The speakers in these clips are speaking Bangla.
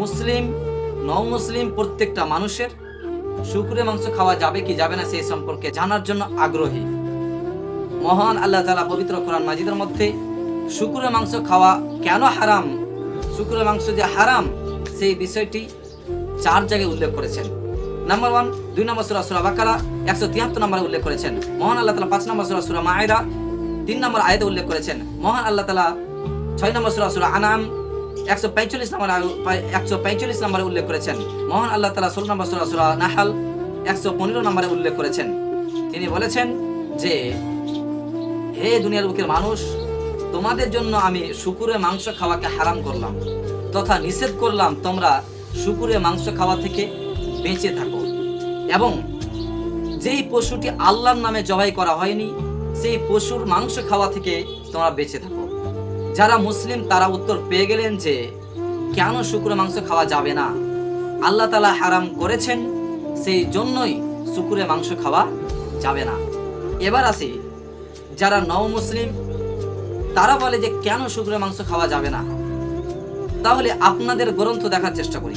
মুসলিম নও মুসলিম প্রত্যেকটা মানুষের শুকুরের মাংস খাওয়া যাবে কি যাবে না সেই সম্পর্কে জানার জন্য আগ্রহী। মহান আল্লাহ তালা পবিত্র কোরআন মাজিদের মধ্যে শুকুরের মাংস খাওয়া কেন হারাম? শুকুরের মাংস যে হারাম, সেই বিষয়টি চার জায়গায় উল্লেখ করেছেন। নাম্বার ওয়ান, দুই নম্বর সুরা সুরা বাকারা, একশো তিয়াত্তর নম্বরে উল্লেখ করেছেন। মহান আল্লাহ তালা পাঁচ নম্বর সুরা সুরা মায়েরা তিন নম্বর আয়তে উল্লেখ করেছেন। মহান আল্লাহ তালা ছয় নম্বর সুরা সুরা আনাম একশো পঁয়তাল্লিশ নম্বর একশো পঁয়তাল্লিশ নম্বরে উল্লেখ করেছেন। মহান আল্লাহ তালা ষোলো নম্বর সুরা সুরা নাহাল একশো পনেরো নম্বরে উল্লেখ করেছেন। তিনি বলেছেন যে, হে দুনিয়ার বুকের মানুষ, তোমাদের জন্য আমি শুকুরের মাংস খাওয়াকে হারাম করলাম, তথা নিষেধ করলাম তোমরা শুকুরের মাংস খাওয়া থেকে বেঁচে থাকো। এবং যেই পশুটি আল্লাহর নামে জবাই করা হয়নি, সেই পশুর মাংস খাওয়া থেকে তোমরা বেঁচে থাকো। যারা মুসলিম, তারা উত্তর পেয়ে গেলেন যে কেন শুকুরের মাংস খাওয়া যাবে না? আল্লাহ তালা হারাম করেছেন, সেই জন্যই শুকুরের মাংস খাওয়া যাবে না। এবার আসি, যারা নও মুসলিম, তারা বলে যে কেন শুকুরের মাংস খাওয়া যাবে না? তাহলে আপনাদের গ্রন্থ দেখার চেষ্টা করি।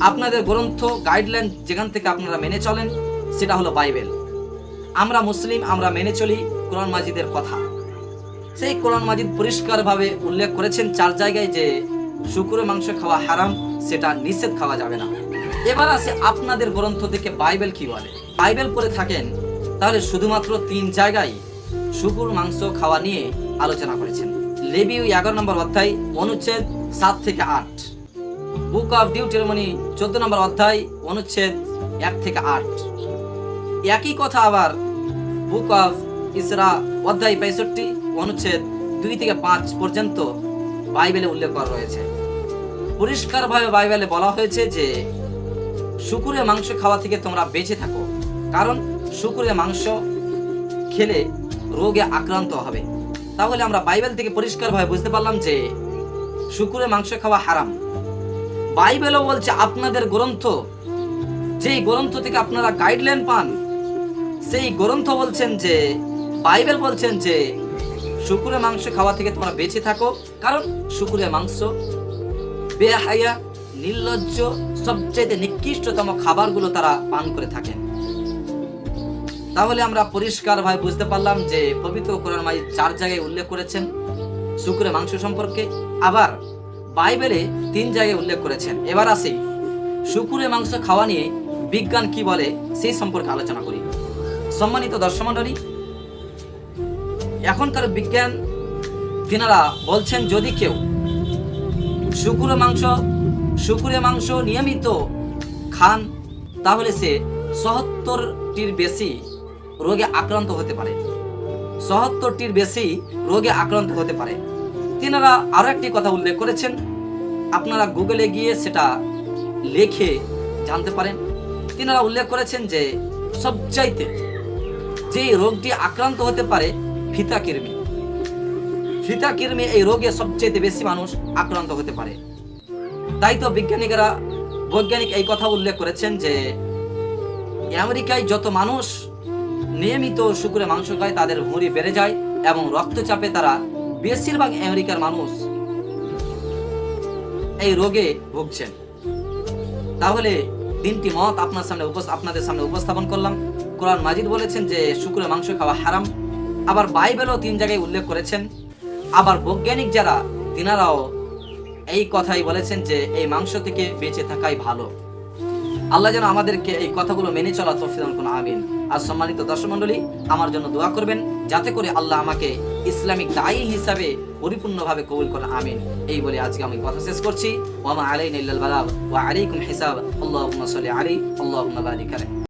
আপনাদের গ্রন্থ গাইডলাইন যেখান থেকে আপনারা মেনে চলেন, সেটা হলো বাইবেল। আমরা মুসলিম, আমরা মেনে চলি কোরআন মাজিদের কথা। সেই কোরআন মাজিদ পরিষ্কারভাবে উল্লেখ করেছেন চার জায়গায় যে শুকুরের মাংস খাওয়া হারাম, সেটা নিষেধ খাওয়া যাবে না। এবার আসে আপনাদের গ্রন্থ থেকে বাইবেল কি বলে? বাইবেল পড়ে থাকেন, তাহলে শুধুমাত্র তিন জায়গায় শুকুর মাংস খাওয়া নিয়ে আলোচনা করেছেন। লেবিউ এগারো নম্বর অধ্যায়, অনুচ্ছেদ সাত থেকে আট। বুক অফ ডিউটেরমনি চোদ্দ নম্বর অধ্যায়, অনুচ্ছেদ এক থেকে আট। একই কথা আবার বুক অফ ইসরা অধ্যায় পঁয়ষট্টি অনুচ্ছেদ দুই থেকে পাঁচ পর্যন্ত বাইবেলে উল্লেখ করা রয়েছে। পরিষ্কারভাবে বাইবেলে বলা হয়েছে যে শুকুরের মাংস খাওয়া থেকে তোমরা বেঁচে থাকো, কারণ শুকুরের মাংস খেলে রোগে আক্রান্ত হবে। তাহলে আমরা বাইবেল থেকে পরিষ্কারভাবে বুঝতে পারলাম যে শুকুরের মাংস খাওয়া হারাম। বাইবেলও বলছে আপনাদের গ্রন্থ, যেই গ্রন্থ থেকে আপনারা গাইডলাইন পান, সেই গ্রন্থ বলছেন যে বাইবেল বলছেন যে, শুকুরের মাংস খাওয়া থেকে তোমরা বেঁচে থাকো। কারণ শুকুরের মাংস বেহায়া, নির্লজ্জ সবচেয়ে নিকৃষ্টতম খাবারগুলো তারা পান করে থাকেন। তাহলে আমরা পরিষ্কারভাবে বুঝতে পারলাম যে, পবিত্র কোরআন মাই চার জায়গায় উল্লেখ করেছেন শুকুরের মাংস সম্পর্কে। আবার বাইবেলে তিন জায়গায় উল্লেখ করেছেন। এবার আসি, শুকুরের মাংস খাওয়া নিয়ে বিজ্ঞান কি বলে সেই সম্পর্কে আলোচনা করি। সম্মানিত দর্শক মণ্ডলী এখনকার বিজ্ঞান তিনারা বলছেন, যদি কেউ শুকুরের মাংস শুকুরের মাংস নিয়মিত খান, তাহলে সে সহত্তরটির বেশি রোগে আক্রান্ত হতে পারে। সহত্তরটির বেশি রোগে আক্রান্ত হতে পারে। তিনারা আরও একটি কথা উল্লেখ করেছেন। আপনারা গুগলে গিয়ে সেটা লেখে জানতে পারেন। তিনারা উল্লেখ করেছেন যে, সবচাইতে যে রোগটি আক্রান্ত হতে পারে ফিতা কৃমি ফিতা কৃমি এই রোগে সবচেয়ে বেশি মানুষ আক্রান্ত হতে পারে। তাই তো বিজ্ঞানীরা বৈজ্ঞানিক এই কথা উল্লেখ করেছেন যে, আমেরিকায় যত মানুষ নিয়মিত শুকুরে মাংস খায়, তাদের ভুঁড়ি বেড়ে যায় এবং রক্তচাপে তারা বেশিরভাগ আমেরিকার মানুষ এই রোগে ভুগছেন। তাহলে তিনটি মত আপনার সামনে আপনাদের সামনে উপস্থাপন করলাম। কোরআন মাজিদ বলেছেন যে, শুক্রে মাংস খাওয়া হারাম। আবার বাইবেলও তিন জায়গায় উল্লেখ করেছেন। আবার বৈজ্ঞানিক যারা, তিনারাও এই কথাই বলেছেন যে এই মাংস থেকে বেঁচে থাকাই ভালো। আল্লাহ যেন আমাদেরকে এই কথাগুলো মেনে চলা তফিদান কোন আমিন। আর সম্মানিত দর্শক মণ্ডলী, আমার জন্য দোয়া করবেন, যাতে করে আল্লাহ আমাকে ইসলামিক দায়ী হিসাবে পরিপূর্ণভাবে কবুল করেন, আমিন। এই বলে আজকে আমি কথা শেষ করছি। ওয়ামা আলাইনা ইল্লাল বালাগ, ওয়া আলাইকুম হিসাব, আল্লাহুম্মা সাল্লি আলাইহি, আল্লাহুম্মা বারিক